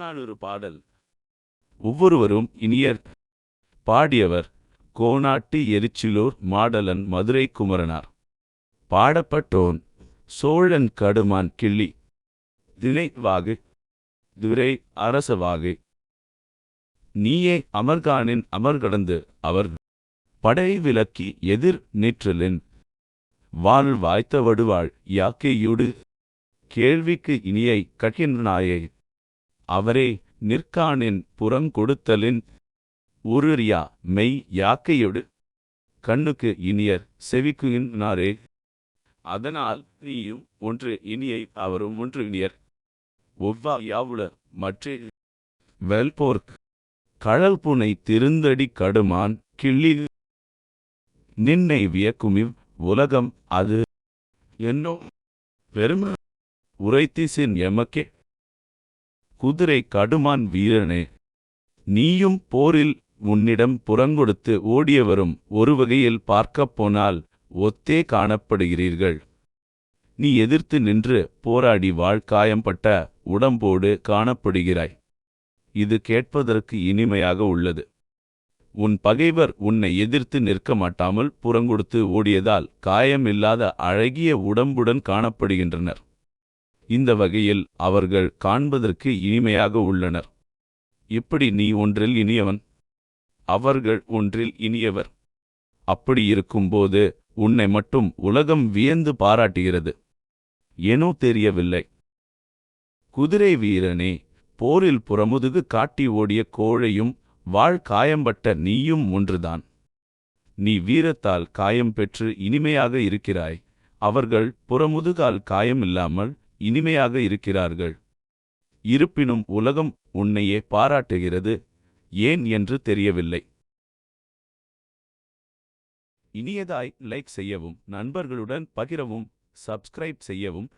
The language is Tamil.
புறநானூறு பாடல். ஒவ்வொருவரும் இனியர் பாடியவர் கோனாட்டு எரிச்சிலூர் மாடலன் மதுரை குமரனார். பாடப்பட்டோன் சோழன் கடுமான் கிள்ளி. தினை வாகு துரை அரசவாகு. நீயே அமர்கானின் அமர்கடந்து அவர் படை விலக்கி எதிர் நிற்றலின். வாழ் வாய்த்த வடுவாள் யாக்கையுடு. கேள்விக்கு இனியை கட்கின்றாயே அவரே நிற்கானின் புறங்கொடுத்தலின் உருரியா மெய் யாக்கையொடு. கண்ணுக்கு இனியர் செவிக்குயினாரே அதனால் நீயும் ஒன்று இனியை அவரும் ஒன்று இனியர். ஒவ்வா யாவுல மற்றே. வெல்போர்க். கழல் புனை திருந்தடி கடுமான் கிள்ளி. நின்னை வியக்குமிவ் உலகம் அது. என்னோ பெரும. உரைத்திசின் எமக்கே. குதிரை கடுமான் வீரனே நீயும் போரில் உன்னிடம் புறங்கொடுத்து ஓடியவரும் ஒரு வகையில் பார்க்கப் போனால் ஒத்தே காணப்படுகிறீர்கள். நீ எதிர்த்து நின்று போராடி வாழ்காயம்பட்ட உடம்போடு காணப்படுகிறாய். இது கேட்பதற்கு இனிமையாக உள்ளது. உன் பகைவர் உன்னை எதிர்த்து நிற்க மாட்டாமல் புறங்கொடுத்து ஓடியதால் காயமில்லாத அழகிய உடம்புடன் காணப்படுகின்றனர். இந்த வகையில் அவர்கள் காண்பதற்கு இனிமையாக உள்ளனர். இப்படி நீ ஒன்றில் இனியவன். அவர்கள் ஒன்றில் இனியவர். அப்படி இருக்கும்போது உன்னை மட்டும் உலகம் வியந்து பாராட்டுகிறது. ஏனோ தெரியவில்லை. குதிரை வீரனே போரில் புறமுதுகு காட்டி ஓடிய கோழையும் வாழ் காயம்பட்ட நீயும் ஒன்றுதான். நீ வீரத்தால் காயம் பெற்று இனிமையாக இருக்கிறாய். அவர்கள் புறமுதுகால் காயமில்லாமல் இனிமையாக இருக்கிறார்கள். இருப்பினும் உலகம் உன்னையே பாராட்டுகிறது. ஏன் என்று தெரியவில்லை. இனியதாய் லைக் செய்யவும் நண்பர்களுடன் பகிரவும் சப்ஸ்கிரைப் செய்யவும்